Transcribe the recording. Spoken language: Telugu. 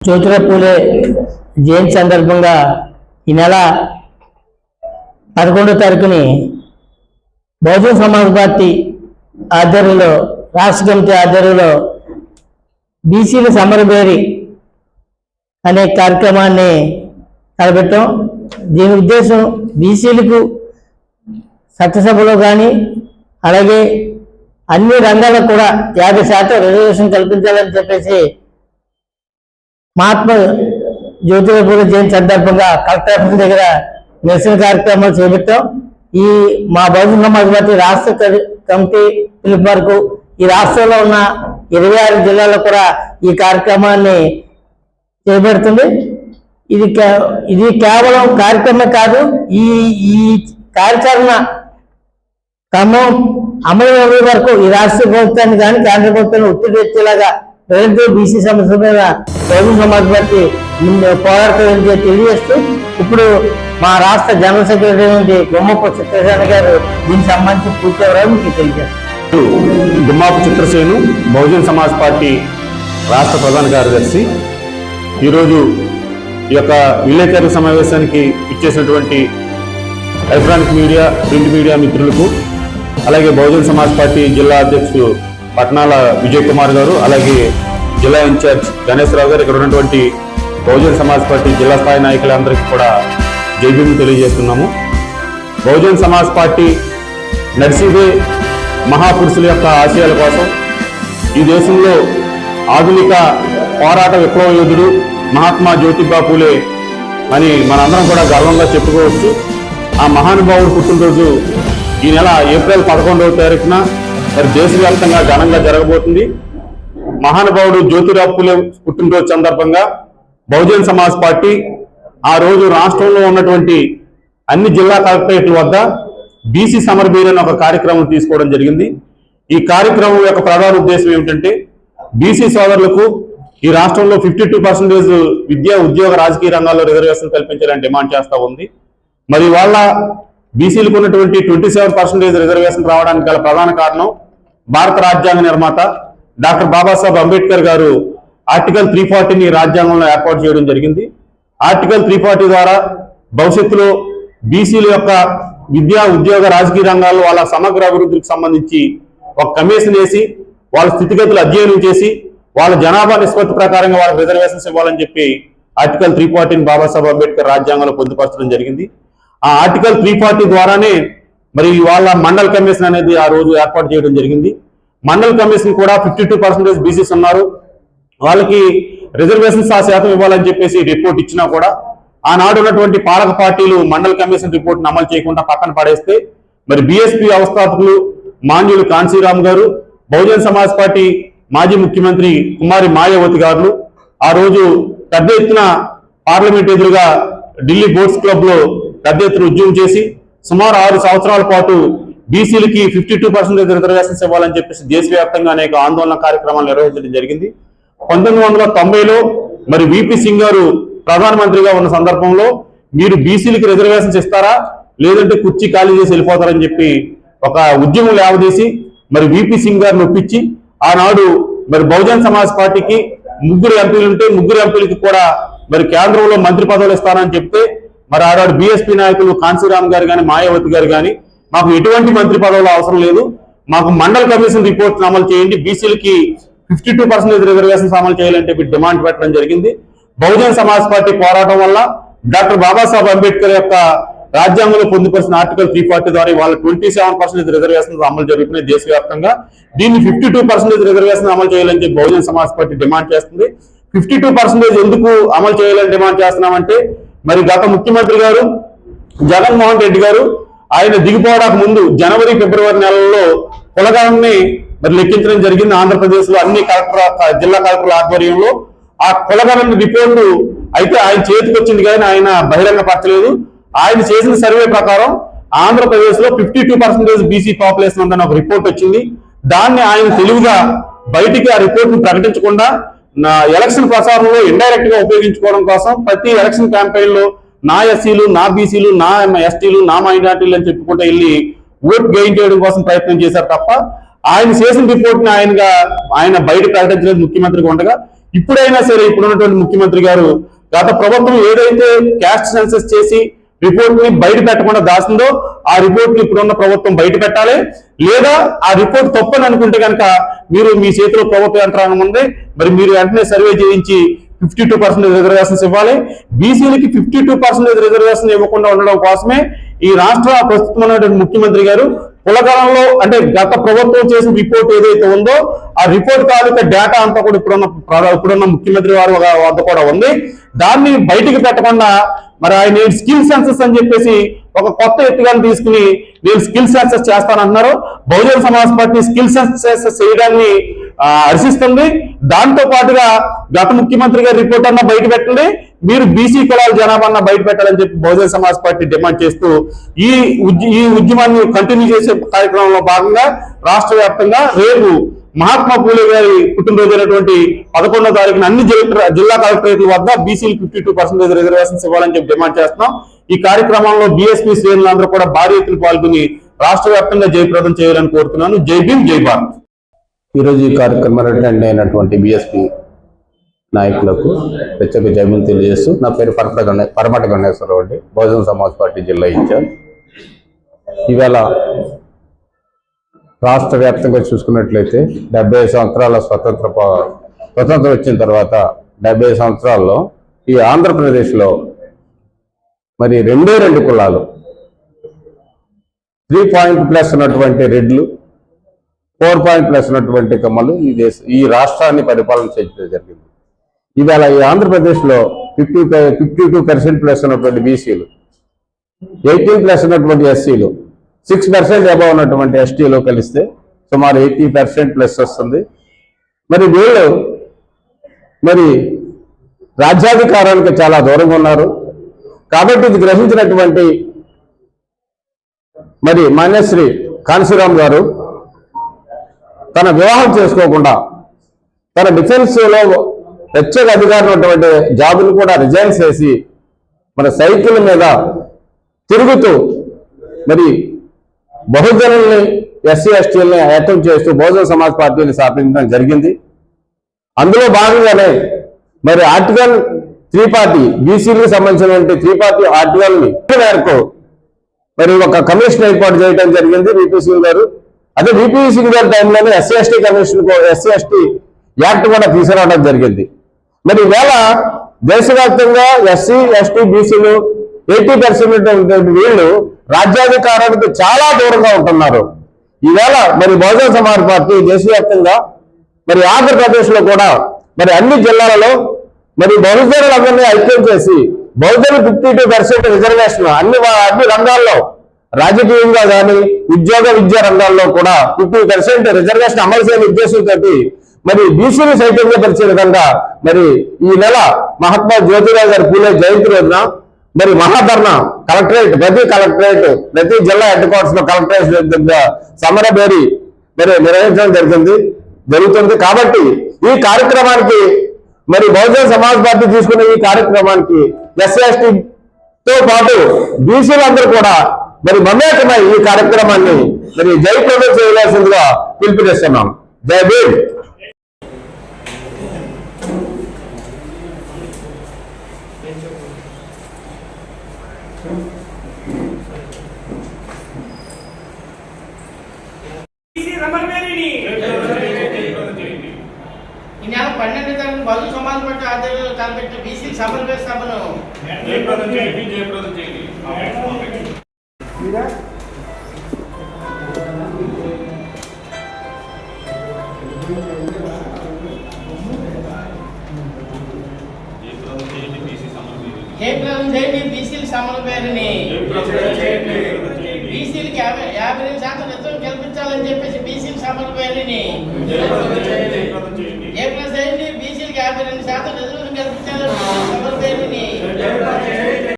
జ్యోతిర పూలే జయంతి సందర్భంగా ఈ నెల పదకొండో తారీఖుని బహుజన సమాజ్ పార్టీ ఆధ్వర్యంలో రాష్ట్ర కమిటీ ఆధ్వర్యంలో బీసీల సమరబేరి అనే కార్యక్రమాన్ని తలపెట్టాం. దీని ఉద్దేశం బీసీలకు చట్టసభలో కానీ అలాగే అన్ని రంగాలకు కూడా యాభై శాతం రిజర్వేషన్ కల్పించాలని చెప్పేసి మహాత్మా జ్యోతిరావు జయంతి సందర్భంగా కలెక్టర్ దగ్గర నిరసన కార్యక్రమాలు చేపట్టాం. ఈ మా బౌద్ధ సమాజ్ రాష్ట్ర కమిటీ పిలుపు వరకు ఈ రాష్ట్రంలో ఉన్న ఇరవై ఆరు జిల్లాల్లో కూడా ఈ కార్యక్రమాన్ని చేపడుతుంది. ఇది కే- ఇది కేవలం కార్యక్రమం కాదు ఈ ఈ కార్యాచరణ క్రమం అమలు వరకు ఈ రాష్ట్ర ప్రభుత్వాన్ని కానీ కేంద్ర ప్రభుత్వాన్ని ఒత్తిడి తెచ్చేలాగా ప్రజలతో బీసీ సమస్య మీద బహుజన సమాజ్ పార్టీ పోరాడుతుందని తెలియజేస్తూ ఇప్పుడు మా రాష్ట్ర జనరల్ సెక్రటరీ నుండి బొమ్మపు చిత్రసేన గారు దీనికి సంబంధించి పూర్తి వివరాలు మీకు తెలియజేస్తారు. గుమ్మాపు చిత్రసేను బహుజన్ సమాజ్ పార్టీ రాష్ట్ర ప్రధాన కార్యదర్శి. ఈరోజు ఈ యొక్క విలేకరుల సమావేశానికి ఇచ్చేసినటువంటి ఎలక్ట్రానిక్ మీడియా ప్రింట్ మీడియా మిత్రులకు అలాగే బహుజన్ సమాజ్ పార్టీ జిల్లా అధ్యక్షుడు పట్నాల విజయ్ కుమార్ గారు అలాగే జిల్లా ఇన్ఛార్జ్ గణేశ్వరరావు గారు ఇక్కడ ఉన్నటువంటి బహుజన్ సమాజ్ పార్టీ జిల్లా స్థాయి నాయకులందరికీ కూడా జైబీని తెలియజేస్తున్నాము. బహుజన్ సమాజ్ పార్టీ నడిసిదే మహాపురుషుల యొక్క ఆశయాల కోసం ఈ దేశంలో ఆధునిక పోరాట విప్లవ యోధుడు మహాత్మా జ్యోతిబా పూలే అని మనందరం కూడా గర్వంగా చెప్పుకోవచ్చు. ఆ మహానుభావుడు పుట్టినరోజు ఈ నెల ఏప్రిల్ పదకొండవ తారీఖున మరి దేశవ్యాప్తంగా ఘనంగా జరగబోతుంది. మహానుభావుడు జ్యోతిరావు పూలే పుట్టినరోజు సందర్భంగా బహుజన్ సమాజ్ పార్టీ ఆ రోజు రాష్ట్రంలో ఉన్నటువంటి అన్ని జిల్లా కలెక్టరేట్ల వద్ద బీసీ సమర్ అనే ఒక కార్యక్రమం తీసుకోవడం జరిగింది. ఈ కార్యక్రమం యొక్క ప్రధాన ఉద్దేశం ఏమిటంటే బీసీ సోదరులకు ఈ రాష్ట్రంలో ఫిఫ్టీ టూ పర్సెంటేజ్ విద్యా ఉద్యోగ రాజకీయ రంగాల్లో రిజర్వేషన్ కల్పించాలని డిమాండ్ చేస్తూ ఉంది. మరి వాళ్ళ బీసీలకు ఉన్నటువంటి ట్వంటీ సెవెన్ పర్సెంటేజ్ రిజర్వేషన్ రావడానికి గల ప్రధాన కారణం భారత రాజ్యాంగ నిర్మాత డాక్టర్ బాబాసాహెబ్ అంబేద్కర్ గారు ఆర్టికల్ త్రీ ఫార్టీని రాజ్యాంగంలో ఏర్పాటు చేయడం జరిగింది. ఆర్టికల్ త్రీ ఫార్టీ ద్వారా భవిష్యత్తులో బీసీల యొక్క విద్యా ఉద్యోగ రాజకీయ రంగాల్లో వాళ్ళ సమగ్ర అభివృద్ధికి సంబంధించి ఒక కమిషన్ వేసి వాళ్ళ స్థితిగతులు అధ్యయనం చేసి వాళ్ళ జనాభా నిష్పత్తి ప్రకారంగా వాళ్ళకి రిజర్వేషన్స్ ఇవ్వాలని చెప్పి ఆర్టికల్ త్రీ ఫార్టీని బాబాసాహెబ్ అంబేద్కర్ రాజ్యాంగంలో పొందుపరచడం జరిగింది. ఆ ఆర్టికల్ త్రీ ఫార్టీ ద్వారానే మరి ఇవాళ మండల్ కమిషన్ అనేది ఆ రోజు ఏర్పాటు చేయడం జరిగింది. మండల్ కమిషన్ కూడా ఫిఫ్టీ టూ పర్సెంటేజ్ బీసీస్ ఉన్నారు. వాళ్ళకి రిజర్వేషన్స్ ఆ శాతం ఇవ్వాలని చెప్పేసి రిపోర్ట్ ఇచ్చినా కూడా ఆనాడు ఉన్నటువంటి పాలక పార్టీలు మండల్ కమిషన్ రిపోర్ట్ అమలు చేయకుండా పక్కన పడేస్తే మరి బీఎస్పీ వ్యవస్థాపకులు మాన్యులు కాన్సీరామ్ గారు బహుజన్ సమాజ్ పార్టీ మాజీ ముఖ్యమంత్రి కుమారి మాయావతి గారు ఆ రోజు పెద్ద ఎత్తున పార్లమెంట్ ఎదురుగా ఢిల్లీ బోర్డ్స్ క్లబ్లో పెద్ద ఎత్తున ఉద్యమం చేసి సుమారు ఆరు సంవత్సరాల పాటు బీసీలకి ఫిఫ్టీ టూ పర్సెంటేజ్ రిజర్వేషన్స్ ఇవ్వాలని చెప్పేసి దేశవ్యాప్తంగా అనేక ఆందోళన కార్యక్రమాలు నిర్వహించడం జరిగింది. పంతొమ్మిది వందల తొంభైలో మరి విపి సింగ్ గారు ప్రధానమంత్రిగా ఉన్న సందర్భంలో మీరు బీసీలకి రిజర్వేషన్స్ ఇస్తారా? లేదంటే కుర్చీ ఖాళీ చేసి వెళ్ళిపోతారని చెప్పి ఒక ఉద్యమం లేవదీసి మరి విపి సింగ్ గారిని ఒప్పించి ఆనాడు మరి బహుజన్ సమాజ్ పార్టీకి ముగ్గురు ఎంపీలు ఉంటే ముగ్గురు ఎంపీలకి కూడా మరి కేంద్రంలో మంత్రి పదవులు ఇస్తానని చెప్తే మరి ఆనాడు బీఎస్పీ నాయకులు కాన్సీరామ్ గారు కానీ మాయావతి గారు కానీ మాకు ఎటువంటి మంత్రి పదవులు అవసరం లేదు. మాకు మండల కమిషన్ రిపోర్ట్ అమలు చేయండి. బీసీలకి ఫిఫ్టీ టూ పర్సెంటేజ్ రిజర్వేషన్స్ అమలు చేయాలంటే డిమాండ్ పెట్టడం జరిగింది. బహుజన్ సమాజ్ పార్టీ పోరాటం వల్ల డాక్టర్ బాబాసాహెబ్ అంబేద్కర్ యొక్క రాజ్యాంగంలో పొందుపరిచిన ఆర్టికల్ త్రీ ఫార్టీ ద్వారా వాళ్ళ ట్వంటీ సెవెన్ పర్సెంటేజ్ రిజర్వేషన్ అమలు జరుగుతున్నాయి దేశవ్యాప్తంగా. దీన్ని ఫిఫ్టీ టూ పర్సెంటేజ్ రిజర్వేషన్ అమలు చేయాలని చెప్పి సమాజ్ పార్టీ డిమాండ్ చేస్తుంది. ఫిఫ్టీ టూ పర్సెంటేజ్ ఎందుకు అమలు చేయాలని డిమాండ్ చేస్తున్నామంటే మరి గత ముఖ్యమంత్రి గారు జగన్మోహన్ రెడ్డి గారు ఆయన దిగిపోవడానికి ముందు జనవరి ఫిబ్రవరి నెలల్లో కులగాన్ని మరి లెక్కించడం జరిగింది ఆంధ్రప్రదేశ్లో అన్ని కలెక్టర్ జిల్లా కలెక్టర్ల ఆధ్వర్యంలో. ఆ కులగణన రిపోర్టు అయితే ఆయన చేతికి వచ్చింది కానీ ఆయన బహిరంగ పరచలేదు ఆయన చేసిన సర్వే ప్రకారం ఆంధ్రప్రదేశ్లో fifty two percentage BC population ఉందని ఒక రిపోర్ట్ వచ్చింది. దాన్ని ఆయన తెలివిగా బయటికి ఆ రిపోర్ట్ను ప్రకటించకుండా నా ఎలక్షన్ ప్రచారంలో ఇండైరెక్ట్గా ఉపయోగించుకోవడం కోసం ప్రతి ఎలక్షన్ క్యాంపెయిన్లో నా ఎస్సీలు నా బీసీలు నా ఎస్టీలు నా మైనార్టీలు అని చెప్పుకుంటూ వెళ్ళి ఓట్ గెయిన్ చేయడం కోసం ప్రయత్నం చేశారు తప్ప ఆయన చేసిన రిపోర్ట్ని ఆయనగా ఆయన బయట ప్రకటించలేదు ముఖ్యమంత్రిగా ఉండగా. ఇప్పుడైనా సరే ఇప్పుడున్నటువంటి ముఖ్యమంత్రి గారు గత ప్రభుత్వం ఏదైతే క్యాస్ట్ సెన్సస్ చేసి రిపోర్ట్ని బయట పెట్టకుండా దాచిందో ఆ రిపోర్ట్ని ఇప్పుడున్న ప్రభుత్వం బయట పెట్టాలి. లేదా ఆ రిపోర్ట్ తప్పని అనుకుంటే కనుక మీరు మీ చేతిలో ప్రభుత్వ యంత్రాంగం ఉంది మరి మీరు వెంటనే సర్వే చేయించి ఫిఫ్టీ టూ పర్సెంటేజ్ రిజర్వేషన్స్ ఇవ్వాలి. బీసీలకి ఫిఫ్టీ టూ పర్సెంటేజ్ రిజర్వేషన్ ఇవ్వకుండా ఉండడం కోసమే ఈ రాష్ట్ర ప్రస్తుతం ఉన్నటువంటి ముఖ్యమంత్రి గారు కులగలంలో అంటే గత ప్రభుత్వం చేసిన రిపోర్ట్ ఏదైతే ఉందో ఆ రిపోర్ట్ తాలూకా డేటా అంతా కూడా ఇప్పుడున్న ఇప్పుడున్న ముఖ్యమంత్రి వారి వద్ద- వద్ద కూడా ఉంది. దాన్ని బయటికి పెట్టకుండా మరి ఆయన స్కిల్ సెన్సెస్ అని చెప్పేసి ఒక కొత్త ఎత్తుగాన్ని తీసుకుని నేను skill census చేస్తానంటున్నారు. Bahujan Samaj party skill census చేయడాన్ని హర్షిస్తుంది. దాంతో పాటుగా గత ముఖ్యమంత్రి గారి రిపోర్ట్ అన్న బయట పెట్టండి. మీరు బీసీ కులాల జనాభా బయట పెట్టాలని చెప్పి బహుజన సమాజ్ పార్టీ డిమాండ్ చేస్తూ ఈ ఉద్య- ఈ ఉద్యమాన్ని కంటిన్యూ చేసే కార్యక్రమంలో భాగంగా రాష్ట్ర వ్యాప్తంగా రేపు మహాత్మా పూలే గారి పుట్టినరోజు అయినటువంటి పదకొండో తారీఖున అన్ని జిల్లా జిల్లా కలెక్టరేట్ల వద్ద బీసీలు ఫిఫ్టీ టూ పర్సెంటేజ్ రిజర్వేషన్స్ ఇవ్వాలని చెప్పి డిమాండ్ చేస్తున్నాం. ఈ కార్యక్రమంలో బీఎస్పీ శ్రేణులందరూ కూడా భారీ ఎత్తున పాల్గొని రాష్ట్ర వ్యాప్తంగా జయప్రదం చేయాలని కోరుతున్నాను. జై భీమ్ జై భారత్. ఈరోజు ఈ కార్యక్రమం అటెండ్ అయినటువంటి బీఎస్పీ నాయకులకు ప్రత్యేక జైబులు తెలియజేస్తూ నా పేరు పరమట గణే పరమట గణేశ్వరరావు అండి. బహుజన సమాజ్ పార్టీ జిల్లా ఇన్ఛార్జ్. ఇవాళ రాష్ట్ర వ్యాప్తంగా చూసుకున్నట్లయితే డెబ్బై సంవత్సరాల స్వతంత్ర స్వతంత్రం వచ్చిన తర్వాత డెబ్బై సంవత్సరాల్లో ఈ ఆంధ్రప్రదేశ్లో మరి రెండే రెండు కులాలు. త్రీ పాయింట్ ప్లస్ ఉన్నటువంటి రెడ్లు ఫోర్ పాయింట్ ప్లస్ ఉన్నటువంటి కమ్మలు ఈ దేశ ఈ రాష్ట్రాన్ని పరిపాలన చేయడం జరిగింది. ఇవాళ ఈ ఆంధ్రప్రదేశ్లో fifty fifty two percent plus ఉన్నటువంటి బీసీలు ఎయిటీన్ ప్లస్ ఉన్నటువంటి ఎస్సీలు సిక్స్ పర్సెంట్ అబవ్ ఉన్నటువంటి ఎస్టీలో కలిస్తే సుమారు ఎయిటీ పర్సెంట్ ప్లస్ వస్తుంది. మరి వీళ్ళు మరి రాజ్యాధికారానికి చాలా దూరంగా ఉన్నారు. కాబట్టి ఇది గ్రహించినటువంటి మరి మాన్యశ్రీ కాన్సీరామ్ గారు తన వివాహం చేసుకోకుండా తన డిఫెన్స్లో ప్రత్యేక అధికారం ఉన్నటువంటి జాబులు కూడా రిజైన్ చేసి మన సైకిల్ మీద తిరుగుతూ మరి బహుజనుల్ని ఎస్సీ ఎస్టీలని అటెంప్ట్ చేస్తూ బహుజన సమాజ్ పార్టీని స్థాపించడం జరిగింది. అందులో భాగంగానే మరి ఆర్టికల్ త్రీ పార్టీ బీసీలకు సంబంధించినటువంటి త్రీ పార్టీ ఆర్టికల్ని మేరకు మరి ఒక కమిషన్ ఏర్పాటు చేయడం జరిగింది విపి సింగ్ గారు. అదే విపి సింగ్ గారి టైంలోనే SC ST commission SC ST act కూడా తీసుకురావడం జరిగింది. మరి ఈవేళ దేశవ్యాప్తంగా ఎస్సీ ఎస్టీ బీసీలు ఎయిటీ పర్సెంట్ వీళ్ళు రాజ్యాధికారానికి చాలా దూరంగా ఉంటున్నారు. ఈవేళ మరి బహుజన సమాజ్ పార్టీ దేశవ్యాప్తంగా మరి ఆంధ్రప్రదేశ్లో కూడా మరి అన్ని జిల్లాలలో మరి బహుజనులందరినీ ఐక్యం చేసి Bahujan fifty two percent reservation అన్ని అన్ని రంగాల్లో రాజకీయంగా కానీ ఉద్యోగ విద్యా రంగాల్లో కూడా ఫిఫ్టీ పర్సెంట్ రిజర్వేషన్ అమలు చేయని ఉద్దేశంతో మరి బీసీని సైతంగా పరిచే విధంగా మరి ఈ నెల మహాత్మా జ్యోతిరావు గారి పూలే జయంతి రోజున మరి మహాధర్ణ కలెక్టరేట్ ప్రతి కలెక్టరేట్ ప్రతి జిల్లా హెడ్ క్వార్టర్స్లో కలెక్టరేట్ సమరబేరి సమర మరి నిర్వహించడం జరిగింది జరుగుతుంది. కాబట్టి ఈ కార్యక్రమానికి మరి బహుజన సమాజ్ పార్టీ తీసుకున్న ఈ కార్యక్రమానికి ఎస్ఎస్టీ తో పాటు బీసీలందరూ కూడా మరి మమేకమై ఈ కార్యక్రమాన్ని మరి జయప్రదం చేయవలసిందిగా పిలుపునిస్తున్నాం. జై భీమ్! బీసీ రమణవేణిని ఈ నెల పన్నెండు తారీఖు బలు సమాజ్ పార్టీ ఆధ్వర్యంలో తలపెట్టిన బీసీ సమన్వయ సభను జయప్రదం చేయండి జయప్రదం సంపద పేరుని. ఏ ప్లస్ అయింది బీసీలకి యాభై రెండు శాతం రిజర్వేషన్ కల్పించాలని సంపద పేరుని.